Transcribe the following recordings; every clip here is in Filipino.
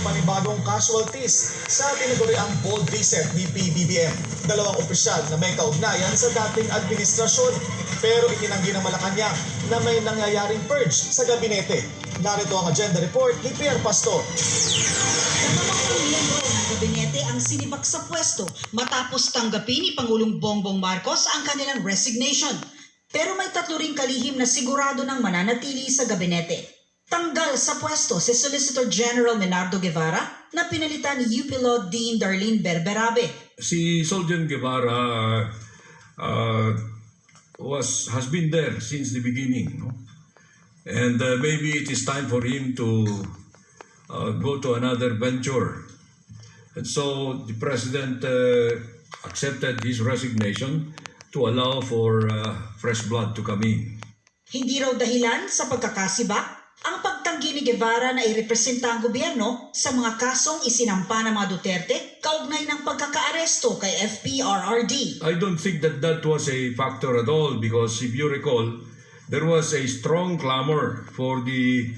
panibagong casualties sa tinaguriang bold reset ni PBBM. Dalawang opisyal na may kaugnayan sa dating administrasyon pero itinanggi ng Malacanang na may nangyayaring purge sa gabinete. Narito ang agenda report ni Pierre Pastor. Gabinete ang sinibak sa pwesto matapos tanggapin ni Pangulong Bongbong Marcos ang kanilang resignation. Pero may tatlo ring kalihim na sigurado ng mananatili sa gabinete. Tanggal sa pwesto si Solicitor General Menardo Guevara na pinalitan ni UP Law Dean Darlene Berberabe. si Soldier Guevara uh, was has been there since the beginning, no? and uh, maybe it is time for him to uh, go to another venture. And so the president uh, accepted his resignation to allow for uh, fresh blood to come in. Hindi raw dahilan sa pagkakasiba ang pagtanggi ni Guevara na irepresenta ang gobyerno sa mga kasong isinampa ng mga Duterte kaugnay ng pagkakaaresto kay FPRRD. I don't think that that was a factor at all because if you recall, there was a strong clamor for the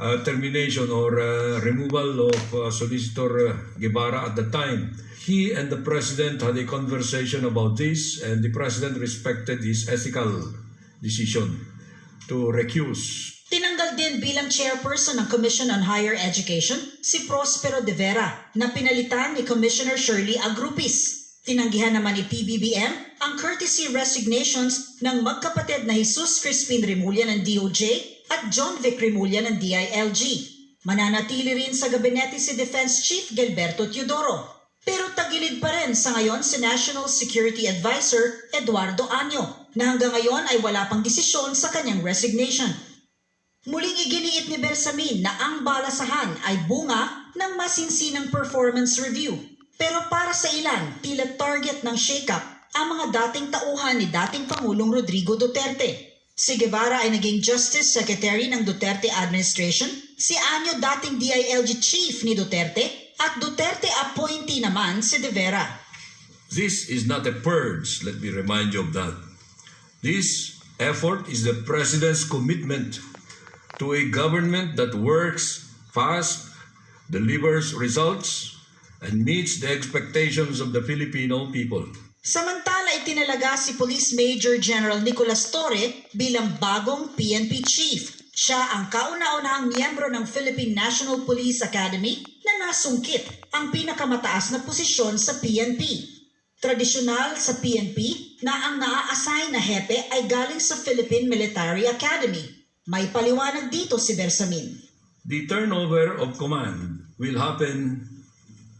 uh, termination or uh, removal of uh, Solicitor uh, Guevara at the time. He and the president had a conversation about this, and the president respected his ethical decision to recuse. Tinanggal din bilang chairperson ng Commission on Higher Education si Prospero de Vera na pinalitan ni Commissioner Shirley Agrupis. Tinanggihan naman ni PBBM ang courtesy resignations ng magkapatid na Jesus Crispin Remulla ng DOJ at John Vic Remulla ng DILG. Mananatili rin sa gabinete si Defense Chief Gilberto Teodoro. Pero tagilid pa rin sa ngayon si National Security Advisor Eduardo Anyo na hanggang ngayon ay wala pang desisyon sa kanyang resignation. Muling iginiit ni Bersamin na ang balasahan ay bunga ng masinsinang performance review. Pero para sa ilan, tila target ng shake-up ang mga dating tauhan ni dating Pangulong Rodrigo Duterte. Si Guevara ay naging Justice Secretary ng Duterte Administration, si Anyo dating DILG Chief ni Duterte, at Duterte appointee naman si De Vera. This is not a purge, let me remind you of that. This effort is the president's commitment to a government that works fast, delivers results, and meets the expectations of the Filipino people. Samantala itinalaga si Police Major General Nicolas Torre bilang bagong PNP Chief. Siya ang kauna-unahang miyembro ng Philippine National Police Academy na nasungkit ang pinakamataas na posisyon sa PNP. Tradisyonal sa PNP na ang naa-assign na hepe ay galing sa Philippine Military Academy. May paliwanag dito si Bersamin. The turnover of command will happen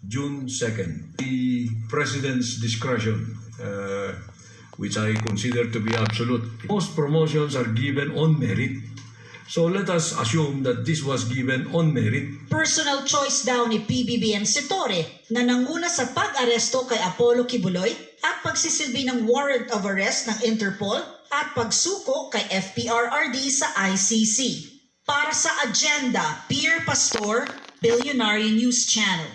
June 2nd. The president's discretion, uh, which I consider to be absolute. Most promotions are given on merit. So let us assume that this was given on merit. Personal choice daw ni PBBM si Torre na nanguna sa pag-aresto kay Apollo Kibuloy at pagsisilbi ng warrant of arrest ng Interpol at pagsuko kay FPRRD sa ICC. Para sa agenda, Pierre Pastor, Billionaire News Channel.